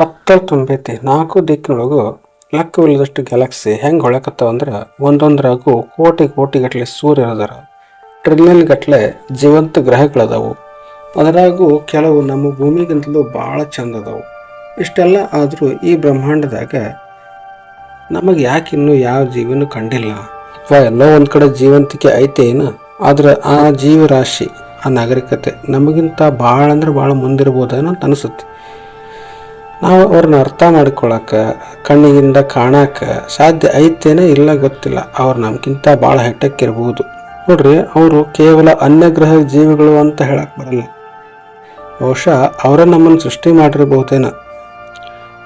ಕತ್ತಲ್ ತುಂಬೈತಿ, ನಾಲ್ಕು ದಿಕ್ಕಿನೊಳಗು ಲೆಕ್ಕವಿಲ್ಲದಷ್ಟು ಗ್ಯಾಲಕ್ಸಿ ಹೆಂಗೆ ಹೊಳಕತ್ತಾವ ಅಂದ್ರೆ ಒಂದೊಂದ್ರಾಗು ಕೋಟಿ ಕೋಟಿ ಗಟ್ಟಲೆ ಸೂರ್ಯ ಇರೋದಾರ ಟ್ರಿಲಿಯನ್ ಗಟ್ಟಲೆ ಜೀವಂತ ಗ್ರಹಗಳದಾವು. ಅದರಾಗೂ ಕೆಲವು ನಮ್ಮ ಭೂಮಿಗಿಂತಲೂ ಭಾಳ ಚಂದ ಅದಾವು ಇಷ್ಟೆಲ್ಲ ಆದರೂ ಈ ಬ್ರಹ್ಮಾಂಡದಾಗ ನಮಗೆ ಯಾಕೆ ಇನ್ನೂ ಯಾವ ಜೀವನೂ ಕಂಡಿಲ್ಲ? ಅಥವಾ ಎಲ್ಲೋ ಒಂದು ಕಡೆ ಜೀವಂತಿಕೆ ಐತೆ ಏನು? ಆದರೆ ಆ ಜೀವರಾಶಿ, ಆ ನಾಗರಿಕತೆ ನಮಗಿಂತ ಭಾಳ ಅಂದ್ರೆ ಭಾಳ ಮುಂದಿರ್ಬೋದೇನೋ ಅಂತ ಅನಿಸುತ್ತೆ. ನಾವು ಅವ್ರನ್ನ ಅರ್ಥ ಮಾಡ್ಕೊಳಕ, ಕಣ್ಣಿಗಿಂದ ಕಾಣಾಕ ಸಾಧ್ಯ ಐತೇನೋ ಇಲ್ಲ ಗೊತ್ತಿಲ್ಲ. ಅವ್ರು ನಮ್ಗಿಂತ ಭಾಳ ಹೆಟ್ಟಕ್ಕಿರ್ಬೋದು. ನೋಡ್ರಿ, ಅವರು ಕೇವಲ ಅನ್ಯಗ್ರಹ ಜೀವಿಗಳು ಅಂತ ಹೇಳಕ್ ಬರಲ್ಲ. ಬಹುಶಃ ಅವರೇ ನಮ್ಮನ್ನು ಸೃಷ್ಟಿ ಮಾಡಿರಬಹುದೇನೋ.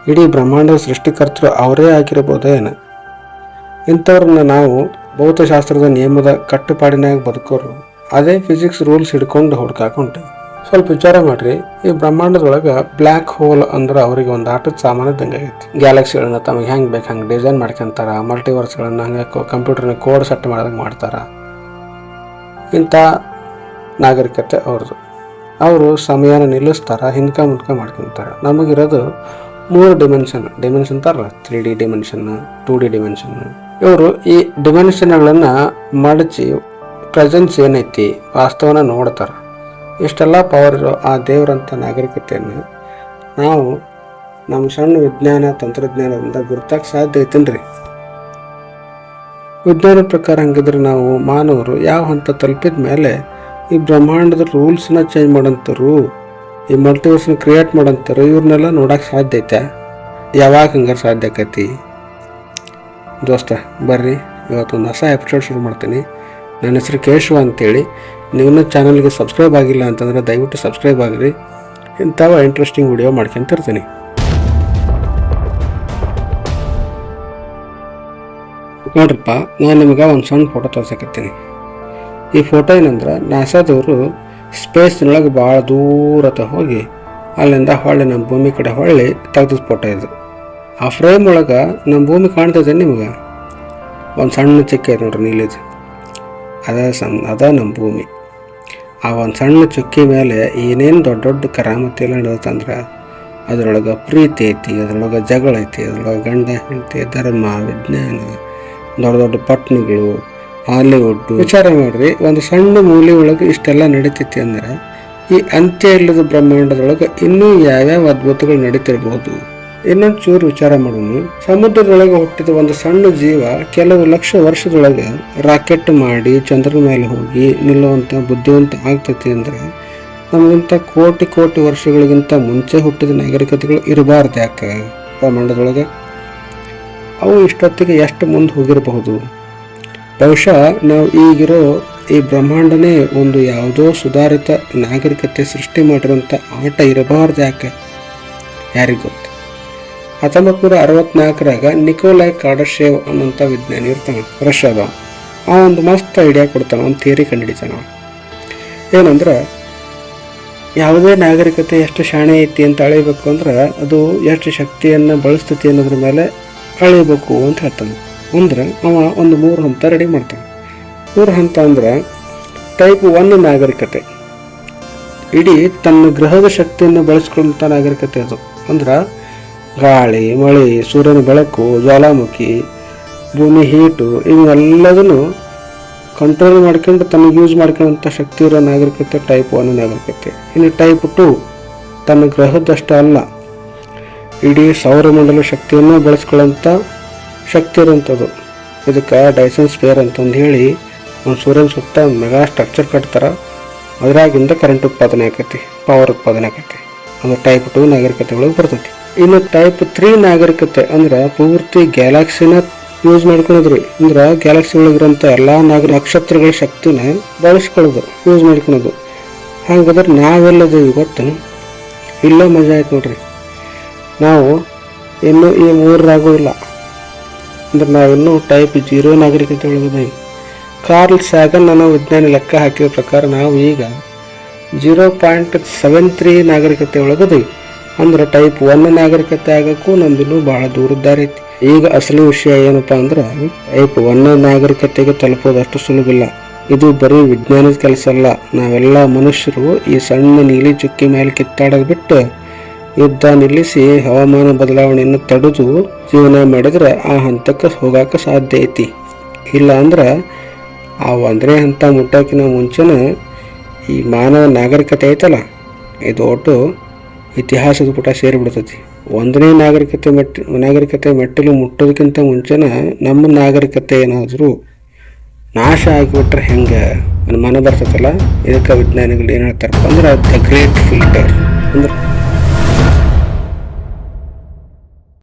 ಇಡೀ ಬ್ರಹ್ಮಾಂಡದ ಸೃಷ್ಟಿಕರ್ತರು ಅವರೇ ಆಗಿರಬಹುದೇನ. ಇಂಥವ್ರನ್ನ ನಾವು ಭೌತಶಾಸ್ತ್ರದ ನಿಯಮದ ಕಟ್ಟುಪಾಡಿನಾಗ ಬದುಕೋರು, ಅದೇ ಫಿಸಿಕ್ಸ್ ರೂಲ್ಸ್ ಹಿಡ್ಕೊಂಡು ಹುಡ್ಕಾಕೊಂಡೆ ಸ್ವಲ್ಪ ವಿಚಾರ ಮಾಡ್ರಿ. ಈ ಬ್ರಹ್ಮಾಂಡದೊಳಗೆ ಬ್ಲ್ಯಾಕ್ ಹೋಲ್ ಅಂದ್ರೆ ಅವರಿಗೆ ಒಂದು ಆಟದ ಸಾಮಾನು ಇದ್ದಂಗೆ ಆಗೈತಿ. ಗ್ಯಾಲಕ್ಸಿಗಳನ್ನ ತಮಗೆ ಹೆಂಗೆ ಬೇಕು, ಹಂಗೆ ಡಿಸೈನ್ ಮಾಡ್ಕೊಂತಾರ ಮಲ್ಟಿವರ್ಸ್ಗಳನ್ನ ಹಂಗೆ ಕಂಪ್ಯೂಟರ್ನ ಕೋಡ್ ಸೆಟ್ ಮಾಡ್ದಂಗೆ ಮಾಡ್ತಾರ. ಇಂಥ ನಾಗರಿಕತೆ ಅವ್ರದ್ದು ಅವರು ಸಮಯನ ನಿಲ್ಲಿಸ್ತಾರ, ಹಿಂದ್ಕ ಮುಂದ್ಕ ಮಾಡ್ಕೊಂತಾರೆ. ನಮಗಿರೋದು ಮೂರು ಡಿಮೆನ್ಷನ್ ಡಿಮೆನ್ಷನ್ ತರ three D dimension two D dimension ಇವರು ಈ ಡಿಮೆನ್ಷನ್ಗಳನ್ನು ಮಡಚಿ ಪ್ರೆಸೆನ್ಸ್ ಏನೈತಿ, ವಾಸ್ತವನ ನೋಡ್ತಾರ. ಇಷ್ಟೆಲ್ಲ ಪವರ್ ಇರೋ ಆ ದೇವರಂಥ ನಾಗರಿಕತೆಯನ್ನು ನಾವು ನಮ್ಮ ಸಣ್ಣ ವಿಜ್ಞಾನ, ತಂತ್ರಜ್ಞಾನದಿಂದ ಗುರುತಾಗ ಸಾಧ್ಯ ಐತೇನ್ರಿ ವಿಜ್ಞಾನ ಪ್ರಕಾರ ಹಂಗಿದ್ರೆ ನಾವು ಮಾನವರು ಯಾವ ಹಂತ ತಲುಪಿದ ಮೇಲೆ ಈ ಬ್ರಹ್ಮಾಂಡದ ರೂಲ್ಸ್ನ ಚೇಂಜ್ ಮಾಡೋಂಥರು ಈ ಮಲ್ಟಿವರ್ಸ್ನ ಕ್ರಿಯೇಟ್ ಮಾಡೋಂಥರು ಇವ್ರನ್ನೆಲ್ಲ ನೋಡೋಕೆ ಸಾಧ್ಯ ಐತೆ. ಯಾವಾಗ ಹಂಗಾರೆ ಸಾಧ್ಯ ಆಕೈತಿ? ದೋಸ್ತ, ಬರ್ರಿ, ಇವತ್ತೊಂದು ಹೊಸ ಎಪಿಸೋಡ್ ಶುರು ಮಾಡ್ತೀನಿ. ನನ್ನ ಹೆಸರು ಕೇಶವ ಅಂತೇಳಿ. ನೀವು ಚಾನಲ್ಗೆ ಸಬ್ಸ್ಕ್ರೈಬ್ ಆಗಿಲ್ಲ ಅಂತಂದರೆ ದಯವಿಟ್ಟು ಸಬ್ಸ್ಕ್ರೈಬ್ ಆಗಿರಿ. ಇಂಥವ ಇಂಟ್ರೆಸ್ಟಿಂಗ್ ವಿಡಿಯೋ ಮಾಡ್ಕೊಂತಿರ್ತೀನಿ ನೋಡ್ರಪ್ಪ, ನಾನು ನಿಮಗೆ ಒಂದು ಸಣ್ಣ ಫೋಟೋ ತೋರ್ಸಕತ್ತೀನಿ. ಈ ಫೋಟೋ ಏನಂದ್ರೆ ನಾಸಾದವರು ಸ್ಪೇಸ್ನೊಳಗೆ ಭಾಳ ದೂರತ ಹೋಗಿ ಅಲ್ಲಿಂದ ಹೊಳ್ಳಿ ನಮ್ಮ ಭೂಮಿ ಕಡೆ ಹೊಳ್ಳಿ ತೆಗೆದ ಫೋಟೋ ಇದು. ಆ ಫ್ರೇಮ್ ಒಳಗೆ ನಮ್ಮ ಭೂಮಿ ಕಾಣ್ತದೆ ನಿಮ್ಗೆ? ಒಂದು ಸಣ್ಣ ಚಿಕ್ಕ ನೋಡ್ರಿ ನೀಲಿದು. ಅದ ಸಣ್ಣ ಅದ ನಮ್ಮ ಭೂಮಿ. ಆ ಒಂದು ಸಣ್ಣ ಚುಕ್ಕಿ ಮೇಲೆ ಏನೇನು ದೊಡ್ಡ ದೊಡ್ಡ ಕರಾಮತಿ ಎಲ್ಲ ನಡೆಯುತ್ತಂದ್ರೆ ಅದರೊಳಗೆ ಪ್ರೀತಿ ಐತಿ, ಅದರೊಳಗೆ ಜಗಳ ಐತಿ, ಅದರೊಳಗೆ ಗಂಡ ಹೆಂಡತಿ, ಧರ್ಮ, ವಿಜ್ಞಾನ, ದೊಡ್ಡ ದೊಡ್ಡ ಪಟ್ನಿಗಳು ಹಾಲಿವುಡ್. ವಿಚಾರ ಮಾಡಿರಿ, ಒಂದು ಸಣ್ಣ ಮೂಲೆ ಒಳಗೆ ಇಷ್ಟೆಲ್ಲ ನಡೀತೈತಿ ಅಂದ್ರೆ ಈ ಅಂತ್ಯ ಇಲ್ಲದ ಬ್ರಹ್ಮಾಂಡದೊಳಗೆ ಇನ್ನೂ ಯಾವ್ಯಾವ ಅದ್ಭುತಗಳು ನಡೀತಿರ್ಬೋದು ಇನ್ನೊಂದು ಚೂರು ವಿಚಾರ ಮಾಡೋಣ. ಸಮುದ್ರದೊಳಗೆ ಹುಟ್ಟಿದ ಒಂದು ಸಣ್ಣ ಜೀವ ಕೆಲವು ಲಕ್ಷ ವರ್ಷದೊಳಗೆ ರಾಕೆಟ್ ಮಾಡಿ ಚಂದ್ರನ ಮೇಲೆ ಹೋಗಿ ನಿಲ್ಲುವಂತ ಬುದ್ಧಿವಂತ ಆಗ್ತೈತಿ ಅಂದ್ರೆ ನಮಗಿಂತ ಕೋಟಿ ಕೋಟಿ ವರ್ಷಗಳಿಗಿಂತ ಮುಂಚೆ ಹುಟ್ಟಿದ ನಾಗರಿಕತೆಗಳು ಇರಬಾರ್ದು ಯಾಕೆ ಬ್ರಹ್ಮಾಂಡದೊಳಗೆ? ಅವು ಇಷ್ಟೊತ್ತಿಗೆ ಎಷ್ಟು ಮುಂದೆ ಹೋಗಿರಬಹುದು? ಬಹುಶಃ ನಾವು ಈಗಿರೋ ಈ ಬ್ರಹ್ಮಾಂಡನೇ ಒಂದು ಯಾವುದೋ ಸುಧಾರಿತ ನಾಗರಿಕತೆ ಸೃಷ್ಟಿ ಮಾಡಿರುವಂಥ ಆಟ ಇರಬಾರ್ದು ಯಾಕೆ? ಯಾರಿಗೆ. ಹತ್ತೊಂಬತ್ತು ನೂರ ಅರವತ್ನಾಲ್ಕರಾಗ ನಿಕೋಲೈ ಕಾಡಶೇವ್ ಅನ್ನೋಂಥ ವಿಜ್ಞಾನಿ ಇರ್ತಾನೆ, ರಷ್ಯಾದ. ಆ ಒಂದು ಮಸ್ತ್ ಐಡಿಯಾ ಕೊಡ್ತಾನೆ, ಒಂದು ಥಿಯರಿ ಕಂಡುಹಿಡಿತಾನ. ಏನಂದ್ರೆ, ಯಾವುದೇ ನಾಗರಿಕತೆ ಎಷ್ಟು ಶಾಣೆ ಐತಿ ಅಂತ ಅಳಿಬೇಕು ಅಂದ್ರೆ ಅದು ಎಷ್ಟು ಶಕ್ತಿಯನ್ನು ಬಳಸ್ತೈತಿ ಅನ್ನೋದ್ರ ಮೇಲೆ ಅಳಿಬೇಕು ಅಂತ ಹೇಳ್ತಾನೆ. ಅಂದ್ರೆ ಅವ ಒಂದು ಮೂರು ಹಂತ ರೆಡಿ ಮಾಡ್ತಾನೆ. ಮೂರು ಹಂತ ಅಂದ್ರೆ ಟೈಪ್ ಒನ್ ನಾಗರಿಕತೆ. ಇಡೀ ತನ್ನ ಗ್ರಹದ ಶಕ್ತಿಯನ್ನು ಬಳಸ್ಕೊಳ್ತ ನಾಗರಿಕತೆ ಅದು. ಅಂದ್ರೆ ಗಾಳಿ, ಮಳೆ, ಸೂರ್ಯನ ಬೆಳಕು, ಜ್ವಾಲಾಮುಖಿ, ಭೂಮಿ, ಹೀಟು, ಇವೆಲ್ಲದನ್ನು ಕಂಟ್ರೋಲ್ ಮಾಡ್ಕೊಂಡು ತನಗೆ ಯೂಸ್ ಮಾಡ್ಕೊಳ್ಳೋಂಥ ಶಕ್ತಿ ಇರೋ ನಾಗರಿಕತೆ ಟೈಪ್ ಒನ್ ನಾಗರಿಕತೆ. ಇನ್ನು ಟೈಪ್ ಟು ತನ್ನ ಗ್ರಹದಷ್ಟು ಅಲ್ಲ. ಇಡೀ ಸೌರಮಂಡಲ ಶಕ್ತಿಯನ್ನು ಬಳಸ್ಕೊಳ್ಳೋಂಥ ಶಕ್ತಿ ಇರೋಂಥದ್ದು ಇದಕ್ಕೆ ಡೈಸನ್ ಸ್ಪೇರ್ ಅಂತಂದು ಹೇಳಿ ಒಂದು ಸೂರ್ಯನ ಸುತ್ತ ಮೆಗಾ ಸ್ಟ್ರಕ್ಚರ್ ಕಟ್ತಾರೆ. ಅದರಾಗಿಂದ ಕರೆಂಟ್ ಉತ್ಪಾದನೆ ಆಕೈತಿ ಪವರ್ ಉತ್ಪಾದನೆ ಆಕೈತಿ. ಅದು ಟೈಪ್ ಟು ನಾಗರಿಕತೆ ಒಳಗೆ ಬರ್ತೈತಿ. ಇನ್ನು ಟೈಪ್ ತ್ರೀ ನಾಗರಿಕತೆ ಅಂದ್ರೆ ಪೂರ್ತಿ ಗ್ಯಾಲಕ್ಸಿನ ಯೂಸ್ ಮಾಡ್ಕೊಳೋದ್ರಿ. ಅಂದ್ರೆ ಗ್ಯಾಲಕ್ಸಿ ಒಳಗಿರೋಂಥ ಎಲ್ಲ ನಾಗರ ನಕ್ಷತ್ರಗಳ ಶಕ್ತಿನ ಬಳಸ್ಕೊಳ್ಳೋದು ಯೂಸ್ ಮಾಡ್ಕೊಳೋದು. ಹಾಗಾದ್ರೆ ನಾವೆಲ್ಲದೇವಿ ಗೊತ್ತು ಇಲ್ಲ ಮಜಾ ಆಯ್ತು ನೋಡ್ರಿ. ನಾವು ಇನ್ನೂ ಈ ಮೂರರಾಗೂ ಇಲ್ಲ. ಅಂದ್ರೆ ನಾವಿನ್ನೂ ಟೈಪ್ ಜೀರೋ ನಾಗರಿಕತೆ ಒಳಗಿದ್ದೀವಿ ಕಾರ್ಲ್ ಸ್ಯಾಗನ್ ಅನ್ನೋ ವಿಜ್ಞಾನಿ ಲೆಕ್ಕ ಹಾಕಿದ ಪ್ರಕಾರ ನಾವು ಈಗ ಜೀರೋ ಪಾಯಿಂಟ್ ಸೆವೆನ್ ತ್ರೀ ನಾಗರಿಕತೆ ಒಳಗದೀವಿ ಅಂದ್ರೆ ಟೈಪ್ ಒನ್ ನಾಗರಿಕತೆ ಆಗಕ್ಕೂ ನಮ್ದಿನ್ನೂ ಭಾಳ ದೂರದ್ದಾರೈತಿ ಈಗ ಅಸಲಿ ವಿಷಯ ಏನಪ್ಪ ಅಂದ್ರೆ ಟೈಪ್ ಒನ್ ನಾಗರಿಕತೆಗೆ ತಲುಪೋದಷ್ಟು ಸುಲಭ ಇಲ್ಲ. ಇದು ಬರೀ ವಿಜ್ಞಾನದ ಕೆಲಸ ಅಲ್ಲ. ನಾವೆಲ್ಲ ಮನುಷ್ಯರು ಈ ಸಣ್ಣ ನೀಲಿ ಚುಕ್ಕಿ ಮೇಲೆ ಕಿತ್ತಾಡೋದು ಬಿಟ್ಟು ಯುದ್ಧ ನಿಲ್ಲಿಸಿ ಹವಾಮಾನ ಬದಲಾವಣೆಯನ್ನು ತಡೆದು ಜೀವನ ಮಾಡಿದ್ರೆ ಆ ಹಂತಕ್ಕೆ ಹೋಗಾಕ ಸಾಧ್ಯ ಐತಿ. ಇಲ್ಲ ಅಂದ್ರೆ ಆ ಒಂದನೇ ಹಂತ ಮುಟ್ಟೋಕಿನ ಮುಂಚೆನೇ ಈ ಮಾನವ ನಾಗರಿಕತೆ ಐತಲ್ಲ, ಇದು ಒಟ್ಟು ಇತಿಹಾಸದ ಪುಟ ಸೇರಿಬಿಡ್ತೈತಿ. ಒಂದನೇ ನಾಗರಿಕತೆ ಮೆಟ್ಟಿ, ನಾಗರಿಕತೆ ಮೆಟ್ಟಿಲು ಮುಟ್ಟೋದಕ್ಕಿಂತ ಮುಂಚೆನ ನಮ್ಮ ನಾಗರಿಕತೆ ಏನಾದರೂ ನಾಶ ಆಗಿಬಿಟ್ರೆ ಹೆಂಗೆ ಮನ ಬರ್ತೈತಲ್ಲ? ಇದಕ್ಕೆ ವಿಜ್ಞಾನಿಗಳು ಏನು ಹೇಳ್ತಾರಪ್ಪ ಅಂದ್ರೆ ದ ಗ್ರೇಟ್ ಫಿಲ್ಟರ್ ಅಂದ್ರೆ